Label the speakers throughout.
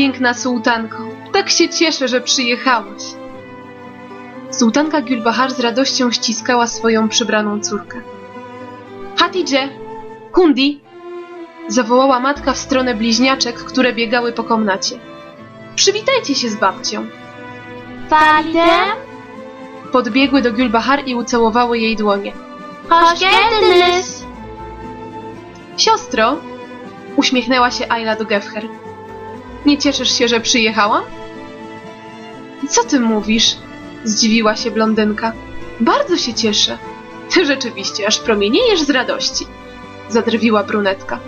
Speaker 1: Piękna sułtanko, tak się cieszę, że przyjechałaś. Sułtanka Gülbahar z radością ściskała swoją przybraną córkę. Hatidże, Kundi, zawołała matka w stronę bliźniaczek, które biegały po komnacie. Przywitajcie się z babcią.
Speaker 2: Validem,
Speaker 1: Podbiegły do Gülbahar i ucałowały jej dłonie.
Speaker 2: hoş geldiniz.
Speaker 1: Siostro, uśmiechnęła się Ayla do Gefher. Nie cieszysz się, że przyjechałam? Co ty mówisz? Zdziwiła się blondynka. Bardzo się cieszę. Rzeczywiście, aż promieniejesz z radości. Zadrwiła brunetka.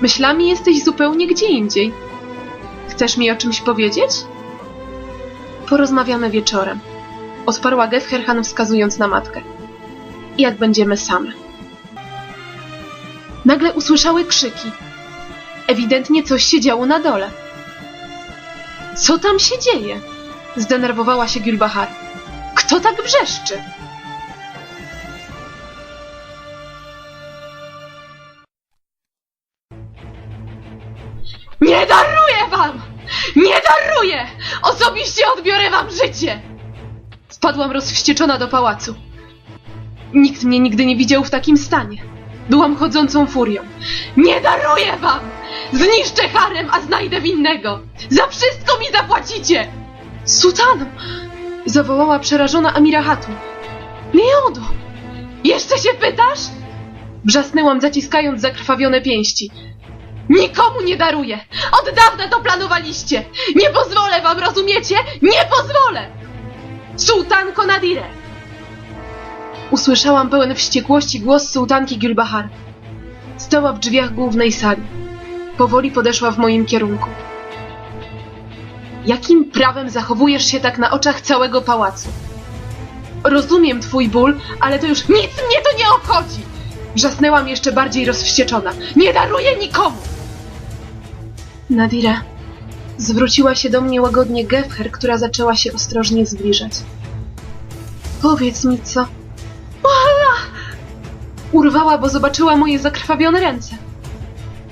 Speaker 1: Myślami jesteś zupełnie gdzie indziej. Chcesz mi o czymś powiedzieć? Porozmawiamy wieczorem. Odparła Gefherhan wskazując na matkę. Jak będziemy same. Nagle usłyszały krzyki. Ewidentnie coś się działo na dole. Co tam się dzieje? Zdenerwowała się Gülbahar. Kto tak wrzeszczy? Nie daruję wam! Nie daruję! Osobiście odbiorę wam życie! Wpadłam rozwścieczona do pałacu. Nikt mnie nigdy nie widział w takim stanie. Byłam chodzącą furią. Nie daruję wam! Zniszczę harem, a znajdę winnego! Za wszystko mi zapłacicie! Sultano! Zawołała przerażona Amira Hatun. Miodo! Jeszcze się pytasz? Wrzasnęłam, zaciskając zakrwawione pięści. Nikomu nie daruję! Od dawna to planowaliście! Nie pozwolę wam, rozumiecie? Nie pozwolę! Sułtanko Nadire! Usłyszałam pełen wściekłości głos sułtanki Gülbahar. Stała w drzwiach głównej sali. Powoli podeszła w moim kierunku. Jakim prawem zachowujesz się tak na oczach całego pałacu? Rozumiem twój ból, ale to już nic mnie to nie obchodzi! Wrzasnęłam jeszcze bardziej rozwścieczona. Nie daruję nikomu! Nadire, zwróciła się do mnie łagodnie Gefher, która zaczęła się ostrożnie zbliżać. Powiedz mi co. Ola! Urwała, bo zobaczyła moje zakrwawione ręce.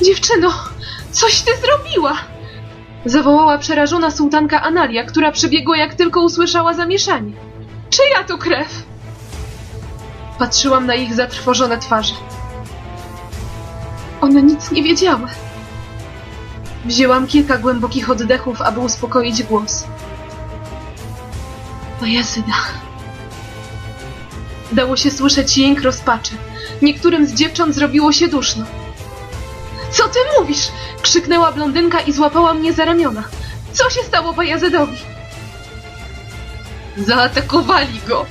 Speaker 1: Dziewczyno, coś ty zrobiła! Zawołała przerażona sułtanka Analia, która przybiegła jak tylko usłyszała zamieszanie. Czyja to krew? Patrzyłam na ich zatrwożone twarze. One nic nie wiedziały. Wzięłam kilka głębokich oddechów, aby uspokoić głos. Bajazyda. Dało się słyszeć jęk rozpaczy. Niektórym z dziewcząt zrobiło się duszno. Co ty mówisz? Krzyknęła blondynka i złapała mnie za ramiona. Co się stało Bajazydowi? Zaatakowali go,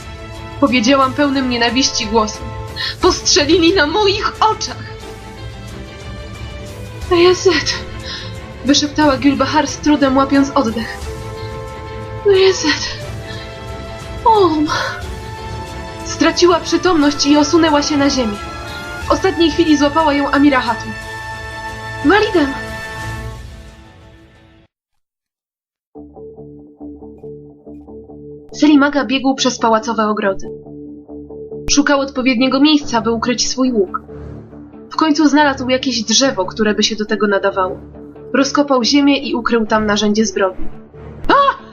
Speaker 1: powiedziałam pełnym nienawiści głosem. Postrzelili na moich oczach. Bajazyd, wyszeptała Gülbahar z trudem łapiąc oddech. Bajazyd, om. Straciła przytomność i osunęła się na ziemię. W ostatniej chwili złapała ją Amira Hatun. Walidem! Selimaga biegł przez pałacowe ogrody. Szukał odpowiedniego miejsca, by ukryć swój łuk. W końcu znalazł jakieś drzewo, które by się do tego nadawało. Rozkopał ziemię i ukrył tam narzędzie zbrodni. A!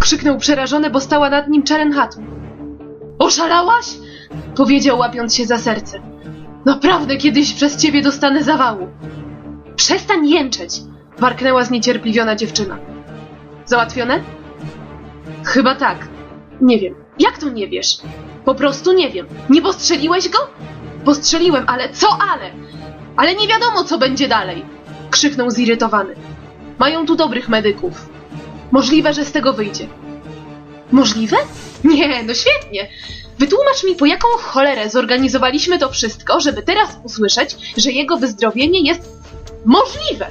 Speaker 1: krzyknął przerażony, bo stała nad nim Czaren. Oszalałaś? powiedział, łapiąc się za serce. Naprawdę kiedyś przez ciebie dostanę zawału. Przestań jęczeć! warknęła zniecierpliwiona dziewczyna. Załatwione? Chyba tak. Nie wiem. Jak to nie wiesz? Po prostu nie wiem. Nie postrzeliłeś go? Postrzeliłem, ale co ale? Ale nie wiadomo, co będzie dalej! krzyknął zirytowany. Mają tu dobrych medyków. Możliwe, że z tego wyjdzie. Możliwe? Nie, no świetnie. Wytłumacz mi, po jaką cholerę zorganizowaliśmy to wszystko, żeby teraz usłyszeć, że jego wyzdrowienie jest możliwe.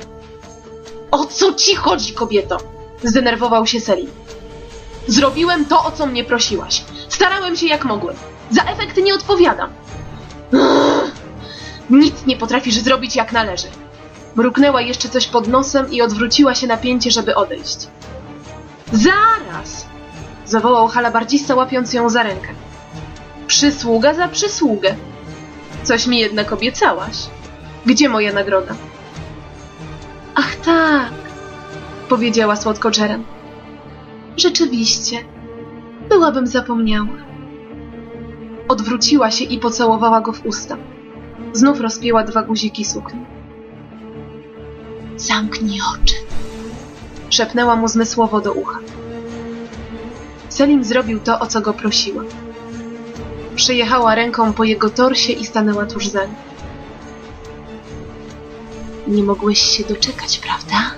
Speaker 1: O co ci chodzi, kobieto? Zdenerwował się Selim. Zrobiłem to, o co mnie prosiłaś. Starałem się jak mogłem. Za efekt nie odpowiadam. Nic nie potrafisz zrobić jak należy. Mruknęła jeszcze coś pod nosem i odwróciła się na pięcie, żeby odejść. Zaraz! Zawołał halabardzista, łapiąc ją za rękę. Przysługa za przysługę. Coś mi jednak obiecałaś. Gdzie moja nagroda? Ach tak, powiedziała słodko Jerem. Rzeczywiście, byłabym zapomniała. Odwróciła się i pocałowała go w usta. Znów rozpięła dwa guziki sukni. Zamknij oczy, szepnęła mu zmysłowo do ucha. Selim zrobił to, o co go prosiła. Przejechała ręką po jego torsie i stanęła tuż za nim. Nie mogłeś się doczekać, prawda?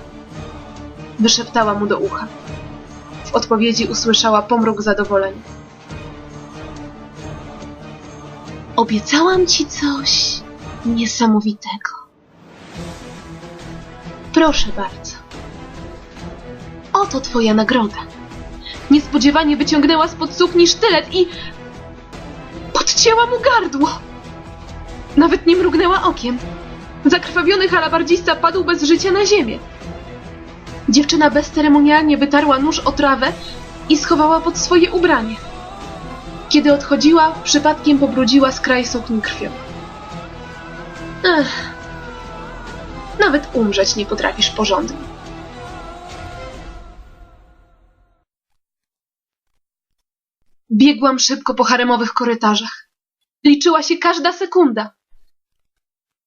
Speaker 1: Wyszeptała mu do ucha. W odpowiedzi usłyszała pomruk zadowolenia. Obiecałam ci coś niesamowitego. Proszę bardzo. Oto twoja nagroda. Niespodziewanie wyciągnęła spod sukni sztylet i podcięła mu gardło. Nawet nie mrugnęła okiem. Zakrwawiony halabardzista padł bez życia na ziemię. Dziewczyna bezceremonialnie wytarła nóż o trawę i schowała pod swoje ubranie. Kiedy odchodziła, przypadkiem pobrudziła skraj sukni krwią. Ech, nawet umrzeć nie potrafisz porządnie. Biegłam szybko po haremowych korytarzach. Liczyła się każda sekunda.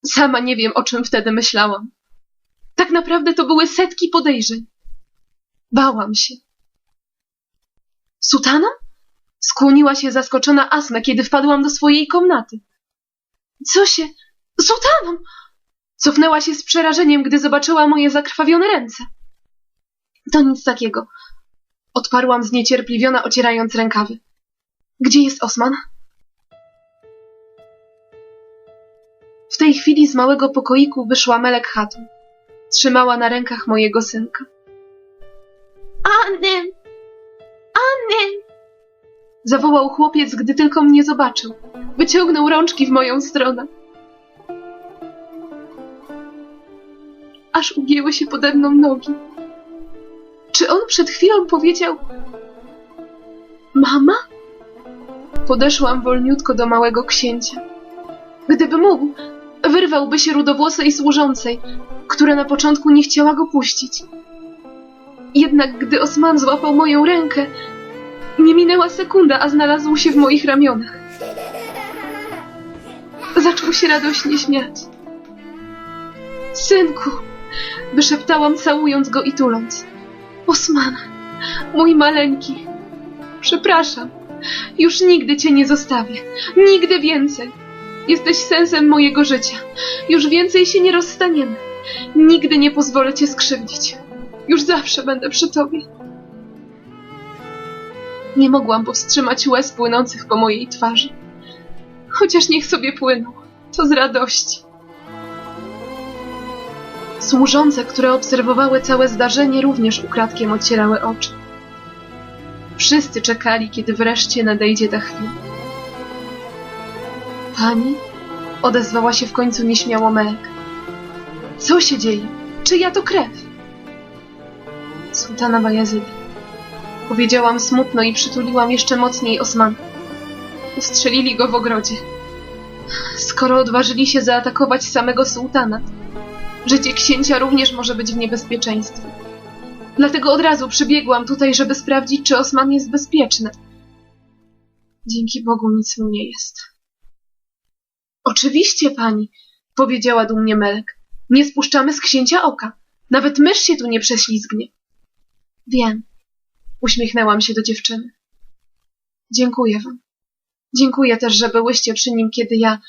Speaker 1: Sama nie wiem, o czym wtedy myślałam. Tak naprawdę to były setki podejrzeń. Bałam się. Sutana? Skłoniła się zaskoczona Asma, kiedy wpadłam do swojej komnaty. Co się... Sutaną! Cofnęła się z przerażeniem, gdy zobaczyła moje zakrwawione ręce. To nic takiego. Odparłam zniecierpliwiona, ocierając rękawy. Gdzie jest Osman? W tej chwili z małego pokoiku wyszła Melek Hatun. Trzymała na rękach mojego synka. Anny! Anny! Zawołał chłopiec, gdy tylko mnie zobaczył. Wyciągnął rączki w moją stronę. Aż ugięły się pode mną nogi. Czy on przed chwilą powiedział... Mama? Podeszłam wolniutko do małego księcia. Gdyby mógł, wyrwałby się rudowłosej służącej, która na początku nie chciała go puścić. Jednak gdy Osman złapał moją rękę, nie minęła sekunda, a znalazł się w moich ramionach. Zaczął się radośnie śmiać. Synku, wyszeptałam, całując go i tuląc. Osman, mój maleńki, przepraszam, już nigdy cię nie zostawię, nigdy więcej. Jesteś sensem mojego życia. Już więcej się nie rozstaniemy. Nigdy nie pozwolę cię skrzywdzić. Już zawsze będę przy tobie. Nie mogłam powstrzymać łez płynących po mojej twarzy. Chociaż niech sobie płyną. To z radości. Służące, które obserwowały całe zdarzenie, również ukradkiem ocierały oczy. Wszyscy czekali, kiedy wreszcie nadejdzie ta chwila. Pani? Odezwała się w końcu nieśmiało Melek. Co się dzieje? Czyja to krew? Sultana Bajazyda. Powiedziałam smutno i przytuliłam jeszcze mocniej Osmana. Ustrzelili go w ogrodzie. Skoro odważyli się zaatakować samego sułtana, życie księcia również może być w niebezpieczeństwie. Dlatego od razu przybiegłam tutaj, żeby sprawdzić, czy Osman jest bezpieczny. Dzięki Bogu nic mu nie jest. Oczywiście, pani, powiedziała dumnie Melek. Nie spuszczamy z księcia oka. Nawet mysz się tu nie prześlizgnie. Wiem. Uśmiechnęłam się do dziewczyny. Dziękuję wam. Dziękuję też, że byłyście przy nim, kiedy ja...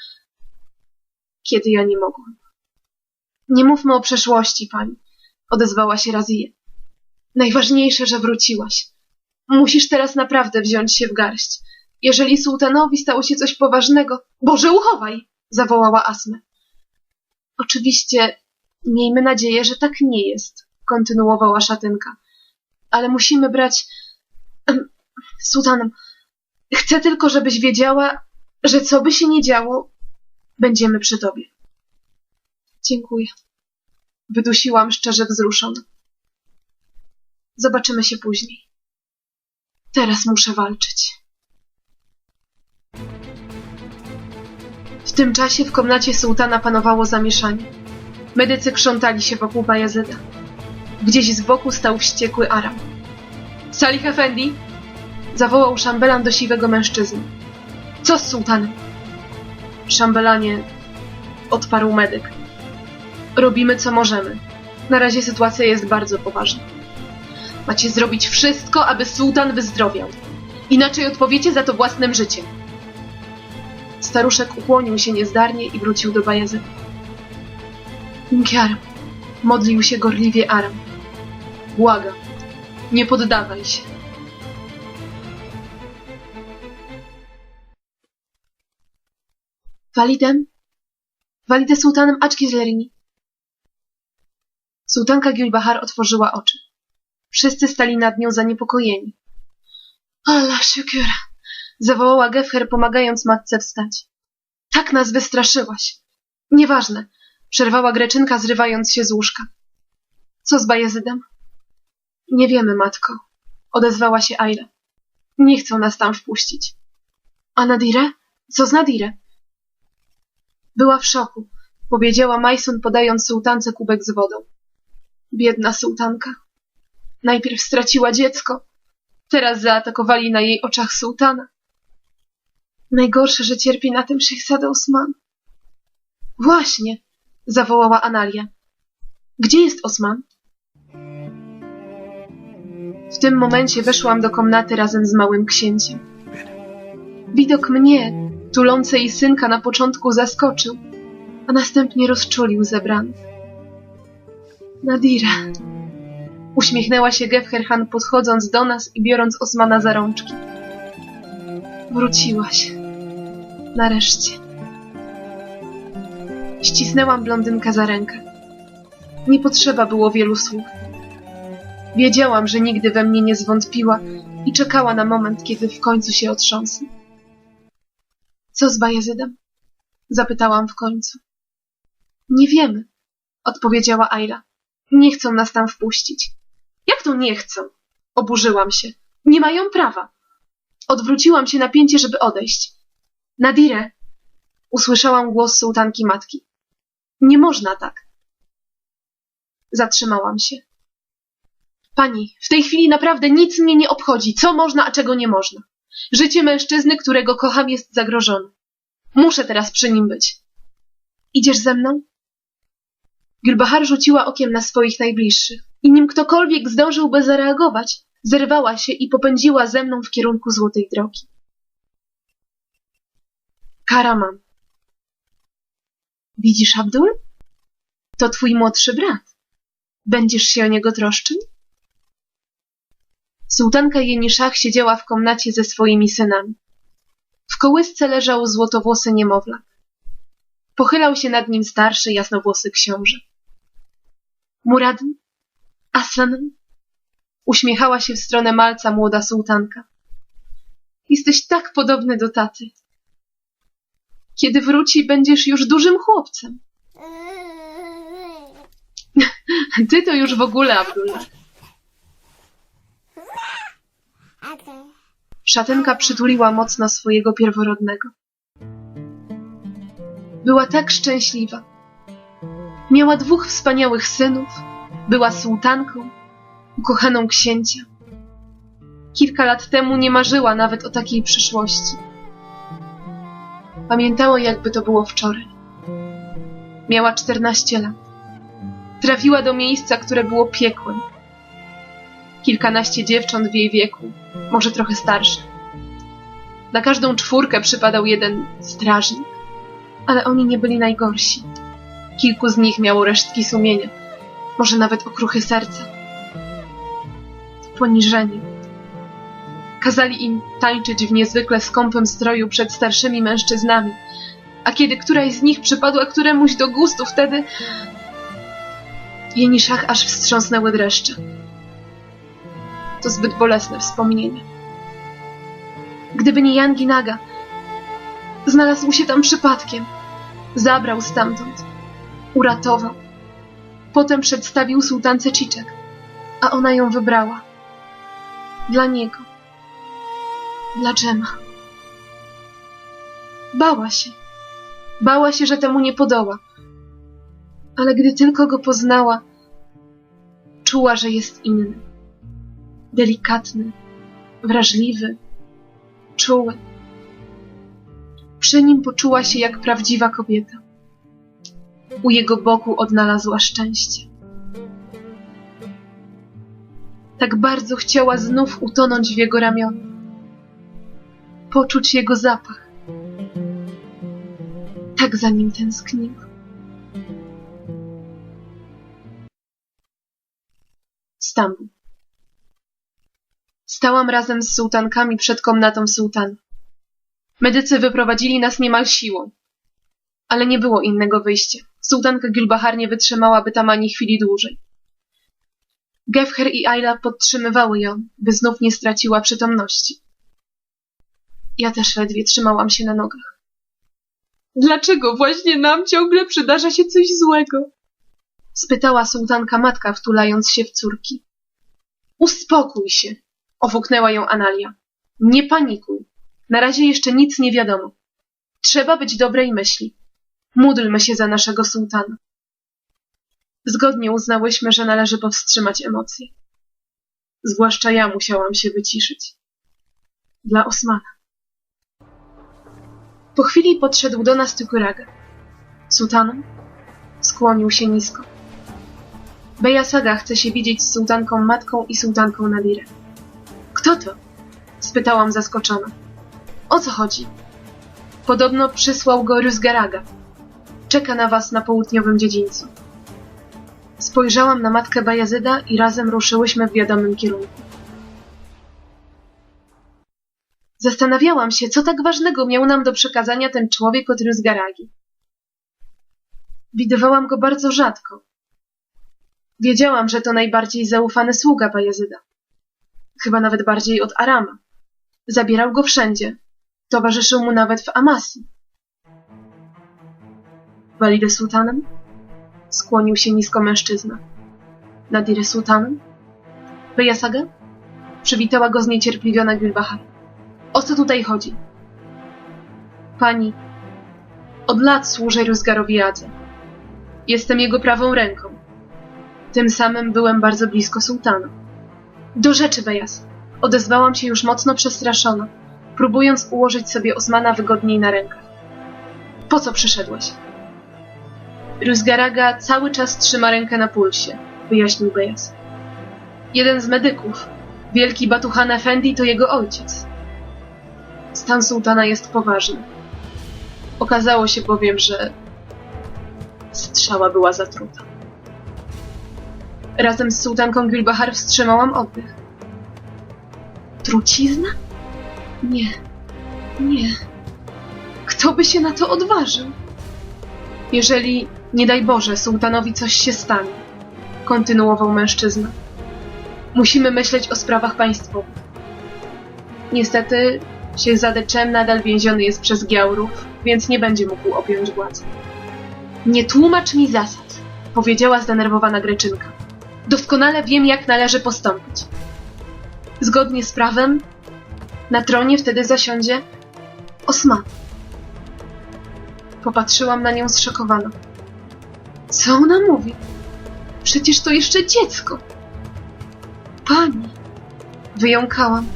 Speaker 1: kiedy ja nie mogłam. Nie mówmy o przeszłości, pani, odezwała się Razije. Najważniejsze, że wróciłaś. Musisz teraz naprawdę wziąć się w garść. Jeżeli sułtanowi stało się coś poważnego... Boże, uchowaj! zawołała Asmę. Oczywiście, miejmy nadzieję, że tak nie jest, kontynuowała szatynka. Ale musimy brać... Em, Sułtanem, chcę tylko, żebyś wiedziała, że co by się nie działo, będziemy przy tobie. Dziękuję. Wydusiłam szczerze wzruszona. Zobaczymy się później. Teraz muszę walczyć. Tym czasie w komnacie sułtana panowało zamieszanie. Medycy krzątali się wokół Bajazyda. Gdzieś z boku stał wściekły Aram. Salih Effendi! Zawołał szambelan do siwego mężczyzny. Co z sułtanem? Szambelanie, odparł medyk. Robimy co możemy. Na razie sytuacja jest bardzo poważna. Macie zrobić wszystko, aby sułtan wyzdrowiał. Inaczej odpowiecie za to własnym życiem. Staruszek ukłonił się niezdarnie i wrócił do Bajezy. Inkiar, modlił się gorliwie Aram. Błagam, nie poddawaj się. Walidem? Walide sułtanem Aczkizlerini. Sułtanka Gülbahar otworzyła oczy. Wszyscy stali nad nią zaniepokojeni. Allah szükür! Zawołała Gefher, pomagając matce wstać. Tak nas wystraszyłaś. Nieważne, przerwała Greczynka, zrywając się z łóżka. Co z Bajezydem? Nie wiemy, matko, odezwała się Aila. Nie chcą nas tam wpuścić. A Nadire? Co z Nadire? Była w szoku, powiedziała Majsun, podając sułtance kubek z wodą. Biedna sułtanka. Najpierw straciła dziecko, teraz zaatakowali na jej oczach sułtana. Najgorsze, że cierpi na tym Szejsada Osman. Właśnie, zawołała Analia. Gdzie jest Osman? W tym momencie weszłam do komnaty razem z małym księciem. Widok mnie, tulącej synka, na początku zaskoczył, a następnie rozczulił zebranych. Nadira. Uśmiechnęła się Gefherhan, podchodząc do nas i biorąc Osmana za rączki. Wróciłaś. Nareszcie. Ścisnęłam blondynkę za rękę. Nie potrzeba było wielu słów. Wiedziałam, że nigdy we mnie nie zwątpiła i czekała na moment, kiedy w końcu się otrząsnę. Co z Bajezydem? Zapytałam w końcu. Nie wiemy, odpowiedziała Ayla. Nie chcą nas tam wpuścić. Jak to nie chcą? Oburzyłam się. Nie mają prawa. Odwróciłam się napięcie, żeby odejść. Nadire! Usłyszałam głos sułtanki matki. Nie można tak. Zatrzymałam się. Pani, w tej chwili naprawdę nic mnie nie obchodzi, co można, a czego nie można. Życie mężczyzny, którego kocham, jest zagrożone. Muszę teraz przy nim być. Idziesz ze mną? Gülbahar rzuciła okiem na swoich najbliższych i nim ktokolwiek zdążyłby zareagować, zerwała się i popędziła ze mną w kierunku złotej drogi. Karaman. Widzisz, Abdul? To twój młodszy brat. Będziesz się o niego troszczył? Sułtanka Jeniszach siedziała w komnacie ze swoimi synami. W kołysce leżał złotowłosy niemowlak. Pochylał się nad nim starszy, jasnowłosy książę. Muradn? Aslan? Uśmiechała się w stronę malca młoda sułtanka. Jesteś tak podobny do taty. Kiedy wróci, będziesz już dużym chłopcem. Ty to już w ogóle, Abdullah. Szatenka przytuliła mocno swojego pierworodnego. Była tak szczęśliwa. Miała dwóch wspaniałych synów, była sułtanką, ukochaną księcia. Kilka lat temu nie marzyła nawet o takiej przyszłości. Pamiętała, jakby to było wczoraj. Miała czternaście lat. Trafiła do miejsca, które było piekłem. Kilkanaście dziewcząt w jej wieku, może trochę starszych. Na każdą czwórkę przypadał jeden strażnik, ale oni nie byli najgorsi. Kilku z nich miało resztki sumienia, może nawet okruchy serca. Poniżeni. Kazali im tańczyć w niezwykle skąpym stroju przed starszymi mężczyznami, a kiedy któraś z nich przypadła któremuś do gustu, wtedy Jeniszach aż wstrząsnęły dreszcze. To zbyt bolesne wspomnienie. Gdyby nie Jan Ginaga, znalazł się tam przypadkiem. Zabrał stamtąd. Uratował. Potem przedstawił sułtance Ciczek, a ona ją wybrała. Dla niego. Dla Dżema. Bała się. Bała się, że temu nie podoła. Ale gdy tylko go poznała, Czuła, że jest inny. Delikatny, wrażliwy, czuły. Przy nim poczuła się jak prawdziwa kobieta. U jego boku odnalazła szczęście. Tak bardzo chciała znów utonąć w jego ramionach, poczuć jego zapach. Tak za nim tęskniła. Stambuł. Stałam razem z sułtankami przed komnatą sułtana. Medycy wyprowadzili nas niemal siłą. Ale nie było innego wyjścia. Sułtanka Gülbahar nie wytrzymałaby tam ani chwili dłużej. Gefher i Ayla podtrzymywały ją, by znów nie straciła przytomności. Ja też ledwie trzymałam się na nogach. Dlaczego właśnie nam ciągle przydarza się coś złego? spytała sułtanka matka, wtulając się w córki. Uspokój się, ofuknęła ją Analia. Nie panikuj. Na razie jeszcze nic nie wiadomo. Trzeba być dobrej myśli. Módlmy się za naszego sułtana. Zgodnie uznałyśmy, że należy powstrzymać emocje. Zwłaszcza ja musiałam się wyciszyć. Dla Osmana. Po chwili podszedł do nas Tukuraga. Sultanem? Skłonił się nisko. Beja Saga chce się widzieć z sułtanką matką i sułtanką Nadirę. Kto to? spytałam zaskoczona. O co chodzi? Podobno przysłał go Ruzgaraga. Czeka na was na południowym dziedzińcu. Spojrzałam na matkę Bajazyda i razem ruszyłyśmy w wiadomym kierunku. Zastanawiałam się, co tak ważnego miał nam do przekazania ten człowiek od Ruzgaragi. Widywałam go bardzo rzadko. Wiedziałam, że to najbardziej zaufany sługa Bajazyda. Chyba nawet bardziej od Arama. Zabierał go wszędzie. Towarzyszył mu nawet w Amasji. Walidę sultanem? Skłonił się nisko mężczyzna. Nadirę sultanem? Bejasaga? Przywitała go zniecierpliwiona Gülbahar. O co tutaj chodzi? Pani, od lat służę Ruzgarowi Adze. Jestem jego prawą ręką. Tym samym byłem bardzo blisko sułtana. Do rzeczy, Bejas. Odezwałam się już mocno przestraszona, próbując ułożyć sobie Osmana wygodniej na rękach. Po co przyszedłeś? Ruzgaraga cały czas trzyma rękę na pulsie, wyjaśnił Bejas. Jeden z medyków, wielki Batuhan Effendi, to jego ojciec. Stan sułtana jest poważny. Okazało się bowiem, że strzała była zatruta. Razem z sułtanką Gülbahar wstrzymałam oddech. Trucizna? Nie, nie. Kto by się na to odważył? Jeżeli, nie daj Boże, sułtanowi coś się stanie, kontynuował mężczyzna. Musimy myśleć o sprawach państwowych. Niestety, Siehzade Cem nadal więziony jest przez Giaurów, więc nie będzie mógł objąć władzy. Nie tłumacz mi zasad, powiedziała zdenerwowana Greczynka. Doskonale wiem, jak należy postąpić. Zgodnie z prawem, na tronie wtedy zasiądzie Osman. Popatrzyłam na nią zszokowana. Co ona mówi? Przecież to jeszcze dziecko. Pani, wyjąkałam.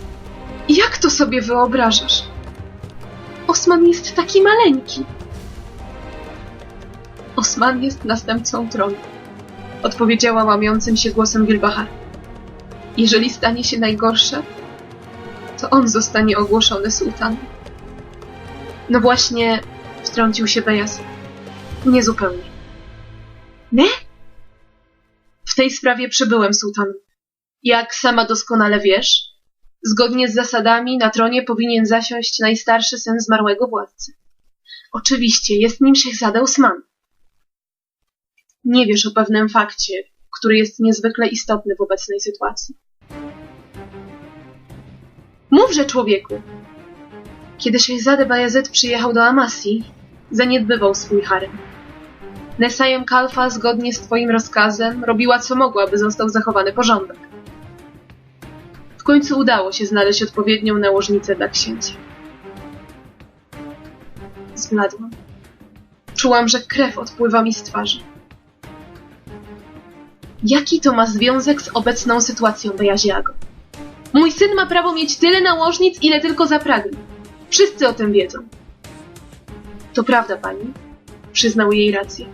Speaker 1: Jak to sobie wyobrażasz? Osman jest taki maleńki. Osman jest następcą tronu, odpowiedziała łamiącym się głosem Wilbachar. Jeżeli stanie się najgorsze, to on zostanie ogłoszony sułtanem. No właśnie, wtrącił się Bejas. Niezupełnie. Nie? W tej sprawie przybyłem sułtanem. Jak sama doskonale wiesz, zgodnie z zasadami na tronie powinien zasiąść najstarszy syn zmarłego władcy. Oczywiście, jest nim Szechzada Usman. Nie wiesz o pewnym fakcie, który jest niezwykle istotny w obecnej sytuacji. Mówże, człowieku! Kiedy Szejzade Bayezid przyjechał do Amasji, zaniedbywał swój harem. Nesajem Kalfa, zgodnie z twoim rozkazem, robiła co mogła, by został zachowany porządek. W końcu udało się znaleźć odpowiednią nałożnicę dla księcia. Zbladłam. Czułam, że krew odpływa mi z twarzy. Jaki to ma związek z obecną sytuacją Bejaziago? Mój syn ma prawo mieć tyle nałożnic, ile tylko zapragnie. Wszyscy o tym wiedzą. To prawda, pani, przyznał jej rację.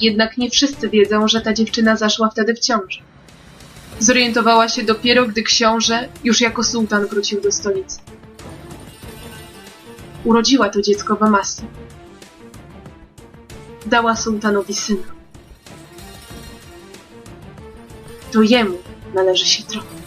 Speaker 1: Jednak nie wszyscy wiedzą, że ta dziewczyna zaszła wtedy w ciąży. Zorientowała się dopiero, gdy książę, już jako sułtan, wrócił do stolicy. Urodziła to dziecko w. Dała sułtanowi syna. To jemu należy się tron.